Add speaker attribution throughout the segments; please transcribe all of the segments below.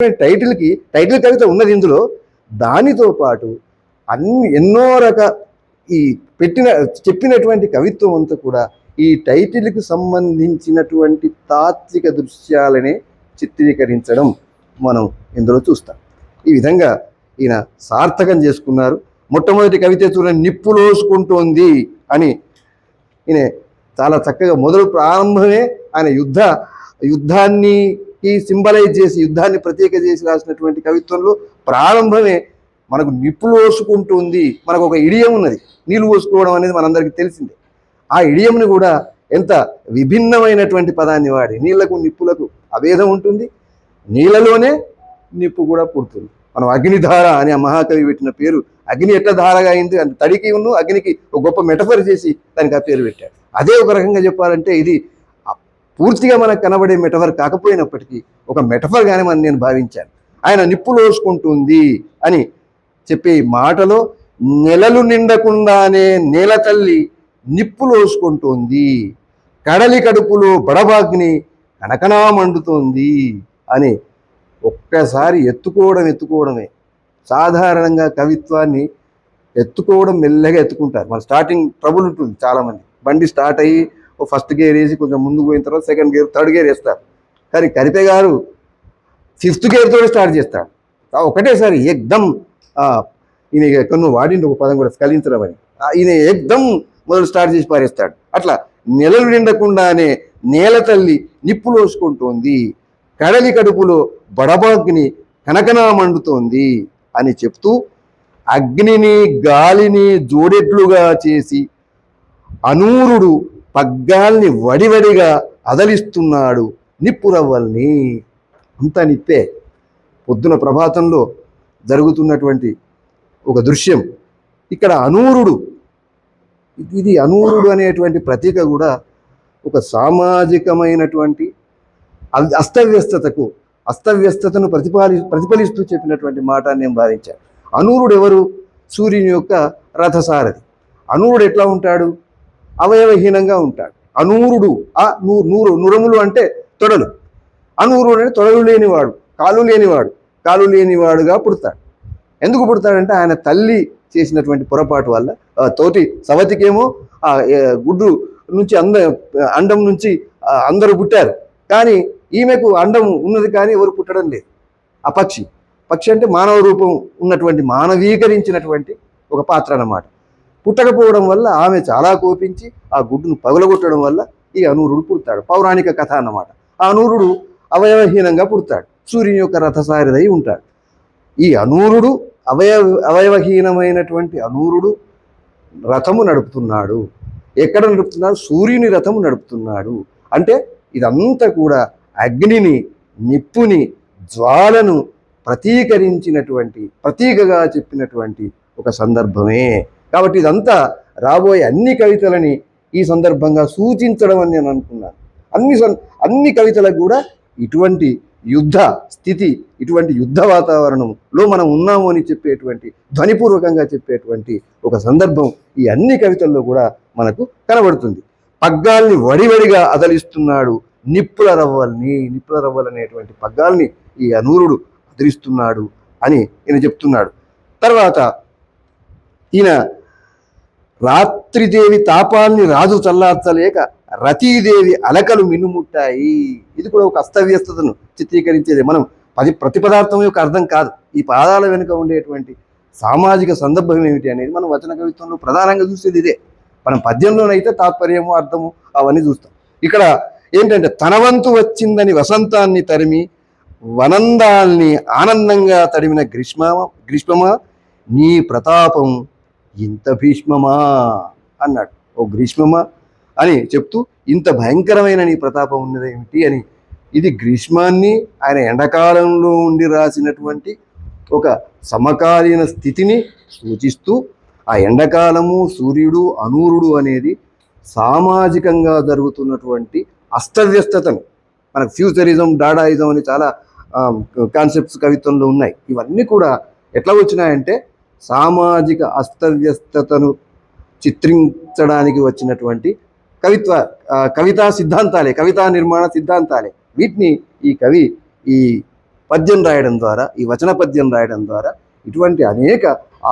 Speaker 1: టైటిల్కి title కవిత ఉన్నది ఇందులో. దానితో పాటు అన్ని ఎన్నో రక ఈ పెట్టిన చెప్పినటువంటి కవిత్వం అంతా కూడా ఈ టైటిల్కి సంబంధించినటువంటి తాత్విక దృశ్యాలనే చిత్రీకరించడం మనం ఇందులో చూస్తాం. ఈ విధంగా ఈయన సార్థకం చేసుకున్నారు. మొట్టమొదటి కవిత చూడండి నిప్పులోసుకుంటోంది అని ఈయన చాలా చక్కగా మొదలు ప్రారంభమే ఆయన యుద్ధ యుద్ధాన్ని ఈ సింబలైజ్ చేసి యుద్ధాన్ని ప్రత్యేక చేసి రాసినటువంటి కవిత్వంలో ప్రారంభమే మనకు నిప్పులు పోసుకుంటుంది మనకు ఒక ఇడియం ఉన్నది. నీళ్ళు పోసుకోవడం అనేది మనందరికీ తెలిసిందే. ఆ ఇడియంని కూడా ఎంత విభిన్నమైనటువంటి పదాన్ని వాడి నీళ్ళకు నిప్పులకు అభేదం ఉంటుంది. నీళ్ళలోనే నిప్పు కూడా పుడుతుంది. మనం అగ్నిధార అని ఆ మహాకవి పెట్టిన పేరు అగ్ని ఎట్లా ధారగా అయింది అంటే తడికి ఉన్ను అగ్నికి ఒక గొప్ప మెటఫర్ చేసి దానికి ఆ పేరు పెట్టాడు. అదే ఒక రకంగా చెప్పాలంటే ఇది పూర్తిగా మనకు కనబడే మెటఫర్ కాకపోయినప్పటికీ ఒక మెటఫర్గానే మనం నేను భావించాను. ఆయన నిప్పులోసుకుంటుంది అని చెప్పే మాటలో నెలలు నిండకుండానే నేల తల్లి నిప్పులోసుకుంటుంది కడలి కడుపులో బడబాగ్ని కనకనా మండుతోంది అని ఒక్కసారి ఎత్తుకోవడం ఎత్తుకోవడమే. సాధారణంగా కవిత్వాన్ని ఎత్తుకోవడం మెల్లగా ఎత్తుకుంటారు. మన స్టార్టింగ్ ట్రబుల్ ఉంటుంది చాలామంది. బండి స్టార్ట్ అయ్యి ఫస్ట్ గేర్ వేసి కొంచెం ముందుకు పోయిన తర్వాత సెకండ్ గేర్ థర్డ్ గేర్ వేస్తారు. కానీ కరిపే గారు ఫిఫ్త్ గేర్తో స్టార్ట్ చేస్తాడు. ఒకటేసారి ఎగ్దమ్ ఈయన ఎక్కడో వాడిండి ఒక పదం కూడా స్కలించడం అని ఈయన ఎగ్దమ్ మొదలు స్టార్ట్ చేసి పారేస్తాడు. అట్లా నెలలు నిండకుండానే నేల తల్లి నిప్పులోసుకుంటోంది కడలి కడుపులో బడబాగ్ని కనకనా మండుతోంది అని చెప్తూ అగ్నిని గాలిని జోడెట్లుగా చేసి అనూరుడు పగ్గాల్ని వడివడిగా అదలిస్తున్నాడు నిప్పురవ్వల్ని. అంత నిప్పే పొద్దున ప్రభాతంలో జరుగుతున్నటువంటి ఒక దృశ్యం. ఇక్కడ అనూరుడు ఇది అనూరుడు అనేటువంటి ప్రతీక కూడా ఒక సామాజికమైనటువంటి అస్తవ్యస్తతకు అస్తవ్యస్తతను ప్రతిపాలి ప్రతిఫలిస్తూ చెప్పినటువంటి మాట నేను భావించాను. అనూరుడు ఎవరు? సూర్యుని యొక్క రథసారథి. అనూరుడు ఎట్లా ఉంటాడు? అవయవహీనంగా ఉంటాడు. అనూరుడు ఆ నూ- నూరు నురములు అంటే తొడలు. అనూరుడు అంటే తొడలు లేనివాడు కాలు లేనివాడు కాలు లేనివాడుగా పుడతాడు. ఎందుకు పుడతాడంటే ఆయన తల్లి చేసినటువంటి పొరపాటు వల్ల తోటి సవతికేమో ఆ గుడ్డు నుంచి అంద అండం నుంచి అందరూ పుట్టారు. కానీ ఈమెకు అండం ఉన్నది కానీ ఎవరు పుట్టడం లేదు. ఆ పక్షి. పక్షి అంటే మానవ రూపం ఉన్నటువంటి మానవీకరించినటువంటి ఒక పాత్ర అన్నమాట. పుట్టకపోవడం వల్ల ఆమె చాలా కోపించి ఆ గుడ్డును పగలగొట్టడం వల్ల ఈ అనూరుడు పుడతాడు. పౌరాణిక కథ అన్నమాట. ఆ అనూరుడు అవయవహీనంగా పుడతాడు. సూర్యుని యొక్క రథసారిదై ఉంటాడు. ఈ అనూరుడు అవయవ అవయవహీనమైనటువంటి అనూరుడు రథము నడుపుతున్నాడు. ఎక్కడ నడుపుతున్నాడు? సూర్యుని రథము నడుపుతున్నాడు. అంటే ఇదంతా కూడా అగ్నిని నిప్పుని జ్వాలను ప్రతీకరించినటువంటి ప్రతీకగా చెప్పినటువంటి ఒక సందర్భమే. కాబట్టి ఇదంతా రాబోయే అన్ని కవితలని ఈ సందర్భంగా సూచించడం అని నేను అనుకున్నాను. అన్ని అన్ని కవితలకు కూడా ఇటువంటి యుద్ధ స్థితి ఇటువంటి యుద్ధ వాతావరణంలో మనం ఉన్నాము అని చెప్పేటువంటి ధ్వనిపూర్వకంగా చెప్పేటువంటి ఒక సందర్భం ఈ అన్ని కవితల్లో కూడా మనకు కనబడుతుంది. పగ్గాల్ని వడివడిగా అదలిస్తున్నాడు నిప్పుల రవ్వల్ని నిప్పుల రవ్వలు అనేటువంటి పగ్గాల్ని ఈ అనూరుడు అదిలిస్తున్నాడు అని ఈయన చెప్తున్నాడు. తర్వాత ఈయన రాత్రిదేవి తాపాల్ని రాజు చల్లార్చలేక రతీదేవి అలకలు మిన్నుముట్టాయి. ఇది కూడా ఒక అస్తవ్యస్తతను చిత్రీకరించేది. మనం పది ప్రతి పదార్థం యొక్క అర్థం కాదు. ఈ పాదాల వెనుక ఉండేటువంటి సామాజిక సందర్భం ఏమిటి అనేది మనం వచన కవిత్వంలో ప్రధానంగా చూసేది ఇదే. మనం పద్యంలోనైతే తాత్పర్యము అర్థము అవన్నీ చూస్తాం. ఇక్కడ ఏంటంటే తనవంతు వచ్చిందని వసంతాన్ని తరిమి వనందాల్ని ఆనందంగా తడిమిన గ్రీష్మ గ్రీష్మమా? నీ ప్రతాపం ఇంత భీష్మమా అన్నాడు. ఓ గ్రీష్మమా? అని చెప్తూ ఇంత భయంకరమైన నీ ప్రతాపం ఉన్నదేమిటి అని. ఇది గ్రీష్మాన్ని ఆయన ఎండాకాలంలో ఉండి రాసినటువంటి ఒక సమకాలీన స్థితిని సూచిస్తూ ఆ ఎండాకాలము సూర్యుడు అనూరుడు అనేది సామాజికంగా జరుగుతున్నటువంటి అస్తవ్యస్తతను. మనకు ఫ్యూచరిజం డాడాయిజం అని చాలా కాన్సెప్ట్స్ కవిత్వంలో ఉన్నాయి. ఇవన్నీ కూడా ఎట్లా వచ్చినాయంటే సామాజిక అస్తవ్యస్తతను చిత్రించడానికి వచ్చినటువంటి కవిత్వ కవితా సిద్ధాంతాలే కవితా నిర్మాణ సిద్ధాంతాలే. వీటిని ఈ కవి ఈ పద్యం రాయడం ద్వారా ఈ వచన పద్యం రాయడం ద్వారా ఇటువంటి అనేక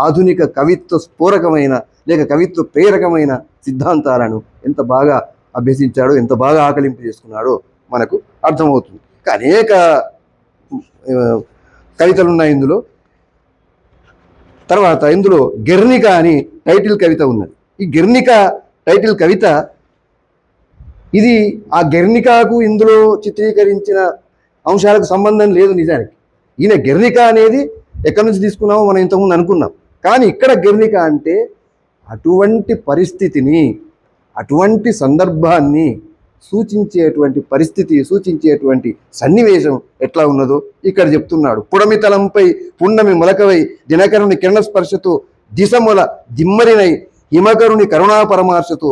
Speaker 1: ఆధునిక కవిత్వ స్ఫూరకమైన లేక కవిత్వ ప్రేరకమైన సిద్ధాంతాలను ఎంత బాగా అభ్యసించాడో ఎంత బాగా ఆకలింపు చేసుకున్నాడో మనకు అర్థమవుతుంది. అనేక కవితలు ఉన్నాయి ఇందులో. తర్వాత ఇందులో గెర్నిక అని టైటిల్ కవిత ఉన్నది. ఈ గెర్నిక టైటిల్ కవిత ఇది ఆ గెర్నికాకు ఇందులో చిత్రీకరించిన అంశాలకు సంబంధం లేదు నిజానికి. ఈయన గెర్నిక అనేది ఎక్కడి నుంచి తీసుకున్నామో మనం ఇంతకుముందు అనుకున్నాం. కానీ ఇక్కడ గెర్నిక అంటే అటువంటి పరిస్థితిని అటువంటి సందర్భాన్ని సూచించేటువంటి పరిస్థితి సూచించేటువంటి సన్నివేశం ఎట్లా ఉన్నదో ఇక్కడ చెప్తున్నాడు. పుడమితలంపై పుండమి మొలకవై దినకరుని కిరణ స్పర్శతో దిశముల దిమ్మరినై హిమకరుని కరుణా పరమార్శతో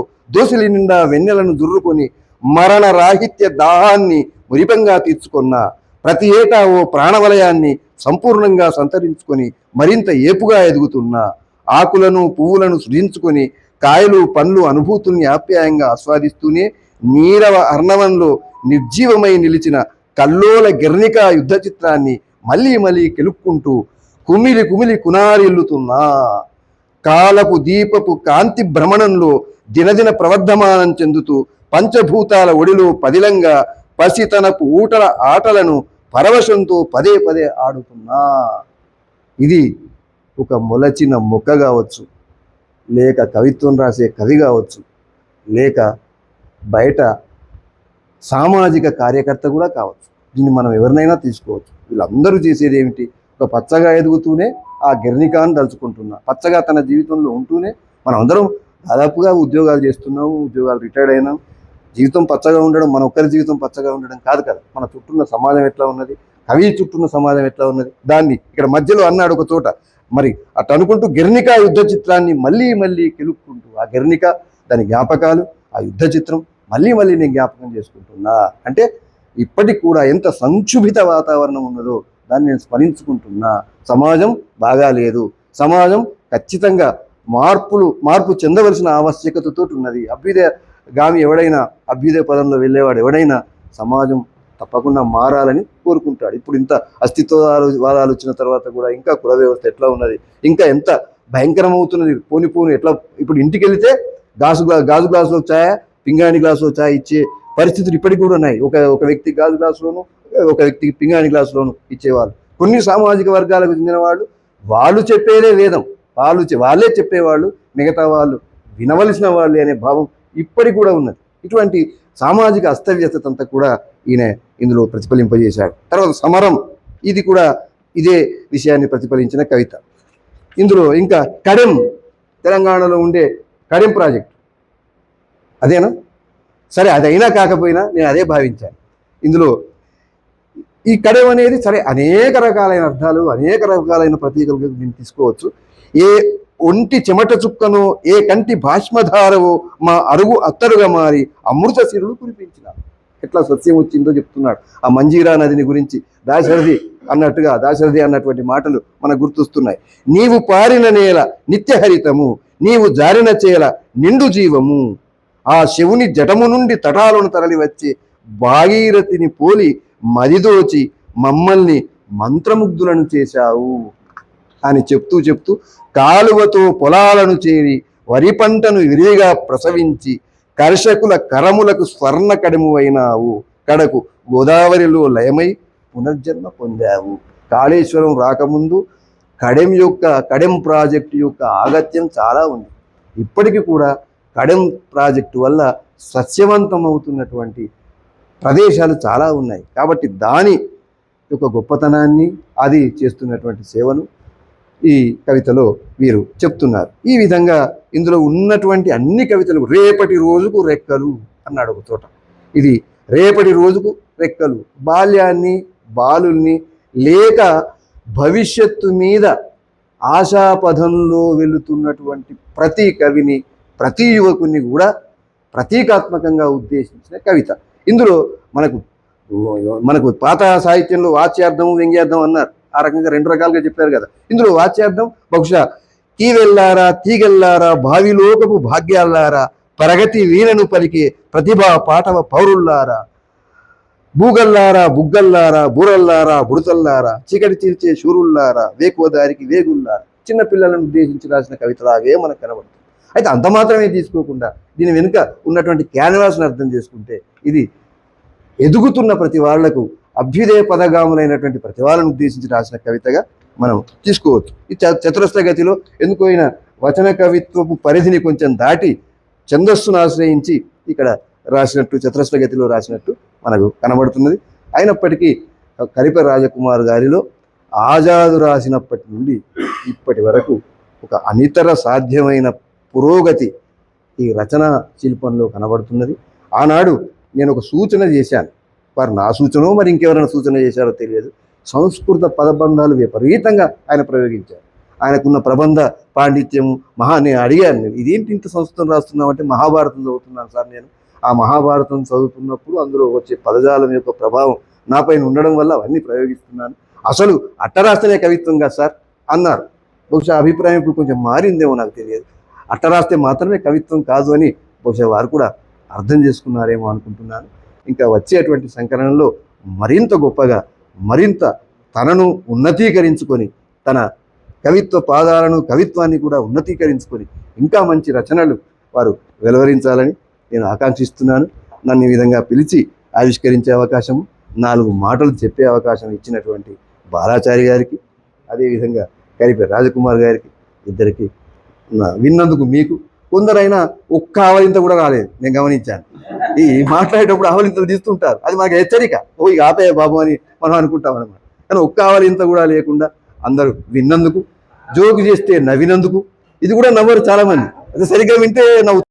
Speaker 1: నిండా వెన్నెలను దుర్రుకొని మరణ రాహిత్య దాహాన్ని మురిపంగా తీర్చుకున్న ప్రతి ఏటా ఓ ప్రాణవలయాన్ని సంపూర్ణంగా సంతరించుకొని మరింత ఏపుగా ఎదుగుతున్న ఆకులను పువ్వులను సృజించుకొని కాయలు పండ్లు అనుభూతుల్ని ఆప్యాయంగా ఆస్వాదిస్తూనే నీరవ అర్ణవంలో నిర్జీవమై నిలిచిన కల్లోల గెర్నిక యుద్ధ చిత్రాన్ని మళ్ళీ మళ్ళీ కెలుక్కుంటూ కుమిలి కుమిలి కునారిల్లుతున్నా కాలపు దీపపు కాంతి భ్రమణంలో దినదిన ప్రవర్ధమానం చెందుతూ పంచభూతాల ఒడిలో పదిలంగా పసితనపు ఊటల ఆటలను పరవశంతో పదే పదే ఆడుతున్నా. ఇది ఒక మొలచిన మొక్క కావచ్చు లేక కవిత్వం రాసే కవి కావచ్చు లేక బయట సామాజిక కార్యకర్త కూడా కావచ్చు. దీన్ని మనం ఎవరినైనా తీసుకోవచ్చు. వీళ్ళందరూ చేసేది ఏమిటి? ఒక పచ్చగా ఎదుగుతూనే ఆ గిర్నికాన్ని తలుచుకుంటున్నా. పచ్చగా తన జీవితంలో ఉంటూనే మనం అందరం దాదాపుగా ఉద్యోగాలు చేస్తున్నాము ఉద్యోగాలు రిటైర్డ్ అయినాం. జీవితం పచ్చగా ఉండడం మన ఒక్కరి జీవితం పచ్చగా ఉండడం కాదు కదా. మన చుట్టూన్న సమాజం ఎట్లా ఉన్నది? కవి చుట్టూన్న సమాజం ఎట్లా ఉన్నది? దాన్ని ఇక్కడ మధ్యలో అన్నాడు ఒక చోట. మరి అటు అనుకుంటూ గిర్నిక యుద్ధ చిత్రాన్ని మళ్ళీ మళ్ళీ కెలుక్కుంటూ ఆ గిర్నిక దాని జ్ఞాపకాలు ఆ యుద్ధ చిత్రం మళ్ళీ మళ్ళీ నేను జ్ఞాపకం చేసుకుంటున్నా. అంటే ఇప్పటికి కూడా ఎంత సంక్షుభిత వాతావరణం ఉన్నదో దాన్ని నేను స్మరించుకుంటున్నా. సమాజం బాగాలేదు సమాజం ఖచ్చితంగా మార్పులు మార్పు చెందవలసిన ఆవశ్యకతతో ఉన్నది. అభ్యుదయ గామి ఎవడైనా అభ్యుదయ పదంలో వెళ్ళేవాడు ఎవడైనా సమాజం తప్పకుండా మారాలని కోరుకుంటాడు. ఇప్పుడు ఇంత అస్తిత్వవాదాలు వాదాలు వచ్చిన తర్వాత కూడా ఇంకా కుల వ్యవస్థ ఎట్లా ఉన్నది? ఇంకా ఎంత భయంకరమవుతున్నది? పోని పోని ఎట్లా ఇప్పుడు ఇంటికి వెళితే గాజు గ్లా గాజు గ్లాసులో పింగాణి గ్లాసులో చాయ్ ఇచ్చే పరిస్థితులు ఇప్పటికి కూడా ఉన్నాయి. ఒక ఒక వ్యక్తి గాజు గ్లాసులోను ఒక వ్యక్తికి పింగాణి గ్లాసులోను ఇచ్చేవాళ్ళు. కొన్ని సామాజిక వర్గాలకు చెందిన వాళ్ళు వాళ్ళు చెప్పేదే వేదం. వాళ్ళు వాళ్ళే చెప్పేవాళ్ళు మిగతా వాళ్ళు వినవలసిన వాళ్ళే అనే భావం ఇప్పటికి కూడా ఉన్నది. ఇటువంటి సామాజిక అస్తవ్యస్తత అంతా కూడా ఈయన ఇందులో ప్రతిఫలింపజేశాడు. తర్వాత సమరం. ఇది కూడా ఇదే విషయాన్ని ప్రతిఫలించిన కవిత. ఇందులో ఇంకా కడెం. తెలంగాణలో ఉండే కడెం ప్రాజెక్ట్. అదేనా? సరే అది అయినా కాకపోయినా నేను అదే భావించాను. ఇందులో ఈ కడెం అనేది సరే అనేక రకాలైన అర్థాలు అనేక రకాలైన ప్రతీకలుగా నేను తీసుకోవచ్చు. ఏ ఒంటి చెమట చుక్కను ఏ కంటి భాష్మధారవో మా అరుగు అత్తరుగా మారి అమృత శిరులు కురిపించిన. ఎట్లా సత్యం వచ్చిందో చెప్తున్నాడు. ఆ మంజీరా నదిని గురించి దాశరథి అన్నట్టుగా దాశరథి అన్నటువంటి మాటలు మనకు గుర్తొస్తున్నాయి. నీవు పారిన నేల నిత్యహరితము నీవు జారిన చేల నిండు జీవము. ఆ శివుని జటము నుండి తటాలను తరలివచ్చి భాగీరథిని పోలి మదిదోచి మమ్మల్ని మంత్రముగ్ధులను చేశావు అని చెప్తూ చెప్తూ కాలువతో పొలాలను చేరి వరి పంటను విరివిగా ప్రసవించి కర్షకుల కరములకు స్వర్ణ కడము అయినావు కడకు గోదావరిలో లయమై పునర్జన్మ పొందావు. కాళేశ్వరం రాకముందు కడెం యొక్క కడెం ప్రాజెక్టు యొక్క ఆగత్యం చాలా ఉంది. ఇప్పటికీ కూడా కడెం ప్రాజెక్టు వల్ల సస్యవంతమవుతున్నటువంటి ప్రదేశాలు చాలా ఉన్నాయి. కాబట్టి దాని యొక్క గొప్పతనాన్ని అది చేస్తున్నటువంటి సేవను ఈ కవితలో వీరు చెప్తున్నారు. ఈ విధంగా ఇందులో ఉన్నటువంటి అన్ని కవితలు రేపటి రోజుకు రెక్కలు అన్నాడు ఒక చోట. ఇది రేపటి రోజుకు రెక్కలు. బాల్యాన్ని బాలుల్ని లేక భవిష్యత్తు మీద ఆశాపథంలో వెళుతున్నటువంటి ప్రతి కవిని ప్రతి యువకుని కూడా ప్రతీకాత్మకంగా ఉద్దేశించిన కవిత. ఇందులో మనకు మనకు పాత సాహిత్యంలో వాచ్యార్థం వ్యంగ్యార్థం అన్నారు. ఆ రకంగా రెండు రకాలుగా చెప్పారు కదా. ఇందులో వాచ్యార్థం బహుశా తీవెల్లారా తీగెల్లారా భావిలోకపు భాగ్యాల్లారా ప్రగతి వీణను పలికే ప్రతిభా పాఠవ పౌరుల్లారా బూగల్లారా బుగ్గల్లారా బూరల్లారా బుడతల్లారా చీకటి తీర్చే శూరుల్లారా వేకువదారికి వేగుల్లారా చిన్న పిల్లలను ఉద్దేశించి రాసిన కవితలాగే మనకు కనబడుతుంది. అయితే అంత మాత్రమే తీసుకోకుండా దీని వెనుక ఉన్నటువంటి క్యాన్వాస్ని అర్థం చేసుకుంటే ఇది ఎదుగుతున్న ప్రతి వాళ్ళకు అభ్యుదయ పదగాములైనటువంటి ప్రతి వాళ్ళను ఉద్దేశించి రాసిన కవితగా మనం తీసుకోవచ్చు. ఈ చ- చతురస్ర గతిలో ఎందుకైనా వచన కవిత్వపు పరిధిని కొంచెం దాటి ఛందస్సును ఆశ్రయించి ఇక్కడ రాసినట్టు చతురస్ర గతిలో రాసినట్టు మనకు కనబడుతున్నది. అయినప్పటికీ కరిప రాజకుమార్ గారిలో ఆజాదు రాసినప్పటి నుండి ఇప్పటి వరకు ఒక అనితర సాధ్యమైన పురోగతి ఈ రచన శిల్పంలో కనబడుతున్నది. ఆనాడు నేను ఒక సూచన చేశాను. వారు నా సూచనో మరి ఇంకెవరైనా సూచన చేశారో తెలియదు. సంస్కృత పదబంధాలు విపరీతంగా ఆయన ప్రయోగించారు. ఆయనకున్న ప్రబంధ పాండిత్యము మహా నేను అడిగాను నేను ఇదేంటి ఇంత సంస్కృతం రాస్తున్నావు? అంటే మహాభారతం చదువుతున్నాను సార్ నేను. ఆ మహాభారతం చదువుతున్నప్పుడు అందులో వచ్చే పదజాలం యొక్క ప్రభావం నాపైన ఉండడం వల్ల అవన్నీ ప్రయోగిస్తున్నాను. అసలు అట్టరాస్తనే కవిత్వంగా సార్ అన్నారు. బహుశా అభిప్రాయం ఇప్పుడు కొంచెం మారిందేమో నాకు తెలియదు. అట్ట రాస్తే మాత్రమే కవిత్వం కాదు అని బహుశా వారు కూడా అర్థం చేసుకున్నారేమో అనుకుంటున్నాను. ఇంకా వచ్చేటువంటి సంకలనంలో మరింత గొప్పగా మరింత తనను ఉన్నతీకరించుకొని తన కవిత్వ పాదాలను కవిత్వాన్ని కూడా ఉన్నతీకరించుకొని ఇంకా మంచి రచనలు వారు వెలువరించాలని నేను ఆకాంక్షిస్తున్నాను. నన్ను ఈ విధంగా పిలిచి ఆవిష్కరించే అవకాశం నాలుగు మాటలు చెప్పే అవకాశం ఇచ్చినటువంటి బాలాచారి గారికి అదేవిధంగా కరిపే రాజకుమార్ గారికి ఇద్దరికి విన్నందుకు మీకు కొందరైనా ఒక్క ఆవలింత కూడా రాలేదు. నేను గమనించాను. ఈ మాట్లాడేటప్పుడు ఆవలింతలు తీస్తుంటారు. అది మాకు హెచ్చరిక. ఓ ఇక ఆపే బాబు అని మనం అనుకుంటాం అనమాట కానీ ఒక్క ఆవలింత కూడా లేకుండా అందరూ విన్నందుకు జోకు చేస్తే నవ్వినందుకు ఇది కూడా నవ్వరు చాలా మంది అది సరిగ్గా వింటే నవ్వు